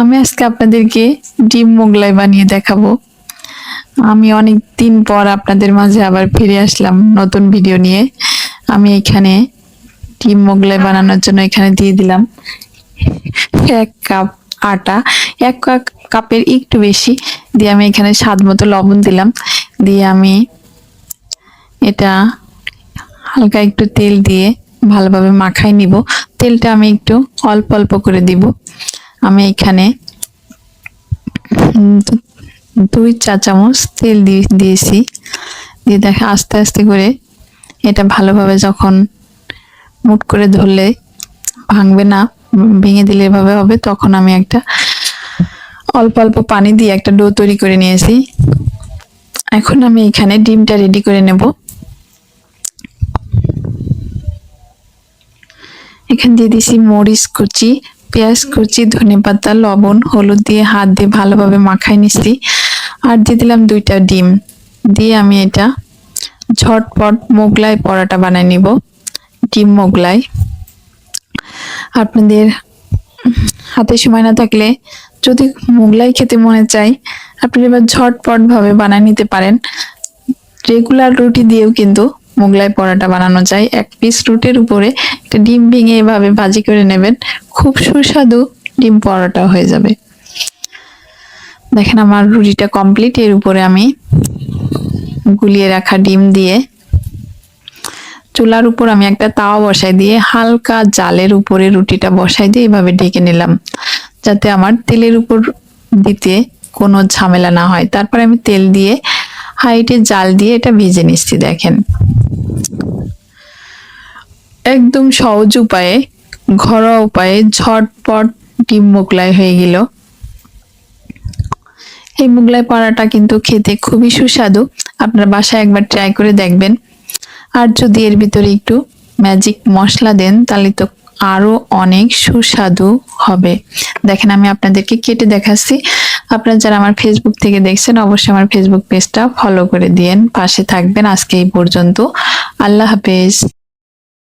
আমি আজকে আপনাদেরকে ডিম মোগলাই বানিয়ে দেখাবো। আমি অনেক দিন পর আপনাদের মাঝে আবার ফিরে আসলাম নতুন ভিডিও নিয়ে। আমি এখানে ডিম মোগলাই বানানোর জন্য এখানে দিয়ে দিলাম এক কাপ আটা, এক কাপ- কাপের একটু বেশি। দিয়ে আমি এখানে স্বাদ মতো লবণ দিলাম। দিয়ে আমি এটা হালকা একটু তেল দিয়ে ভালোভাবে মাখাই নিব। তেলটা আমি একটু অল্প অল্প করে দিব। আমি এখানে দুই চা চামচ তেল দিয়ে, দিয়েছি। দিয়ে দেখা আস্তে আস্তে করে এটা ভালোভাবে যখন মুট করে ধরলে ভাঙবে না, ভেঙে দিলে এভাবে হবে, তখন আমি একটা অল্প অল্প পানি দিয়ে একটা ডো তৈরি করে নিয়েছি। এখন আমি এখানে ডিমটা রেডি করে নেব। এখানে দিয়ে দিছি মরিচ কুচি পেঁয়াজ কুচি, ধনে পাতা, লবণ, হলুদ দিয়ে হাত দিয়ে ভালোভাবে মাখাই নিছি। আর দিয়ে দিলাম দুইটা ডিম। দিয়ে আমি এটা ঝটপট মোগলাই পরাটা বানাই নিব। ডিম মোগলাই। আপনাদের হাতে সময় না থাকলে যদি মোগলাই খেতে মনে চাই আপনি এবার ঝটপট ভাবে নিতে পারেন। রেগুলার রুটি দিয়েও কিন্তু মোগলাই পরাটা বানানো যায়। এক পিস রুটির উপরে একটা ডিম ভেঙে এভাবে ভাজি করে নেবেন। খুব সুস্বাদু ডিম পরোটা হয়ে যাবে। দেখেন আমার রুটিটা কমপ্লিট এর উপরে আমি গুলিয়ে রাখা ডিম দিয়ে চুলার উপর আমি একটা তাওয়া বসাই দিয়ে হালকা জালের উপরে রুটিটা বসাই দিয়ে এভাবে ঢেকে নিলাম। যাতে আমার তেলের উপর দিতে কোনো ঝামেলা না হয়। তারপর আমি তেল দিয়ে হাইটে জাল দিয়ে এটা ভেজে নিচ্ছি, দেখেন। একদম সহজ উপায়ে, ঘরোয়া উপায়ে ঝটপট ডিম মোগলাই হয়ে গেল। এই মোগলাই পাড়াটা কিন্তু খেতে খুবই সুস্বাদু। আপনার বাসায় একবার ট্রাই করে দেখবেন। আর যদি এর ভিতরে একটু ম্যাজিক মশলা দেন, তাহলে তো আরও অনেক সুস্বাদু হবে। দেখেন, আমি আপনাদেরকে কেটে দেখাচ্ছি। আপনারা যারা আমার ফেসবুক থেকে দেখছেন, অবশ্যই আমার ফেসবুক পেজটা ফলো করে দিয়েন, পাশে থাকবেন। আজকে এই পর্যন্ত। আল্লাহ হাফেজ।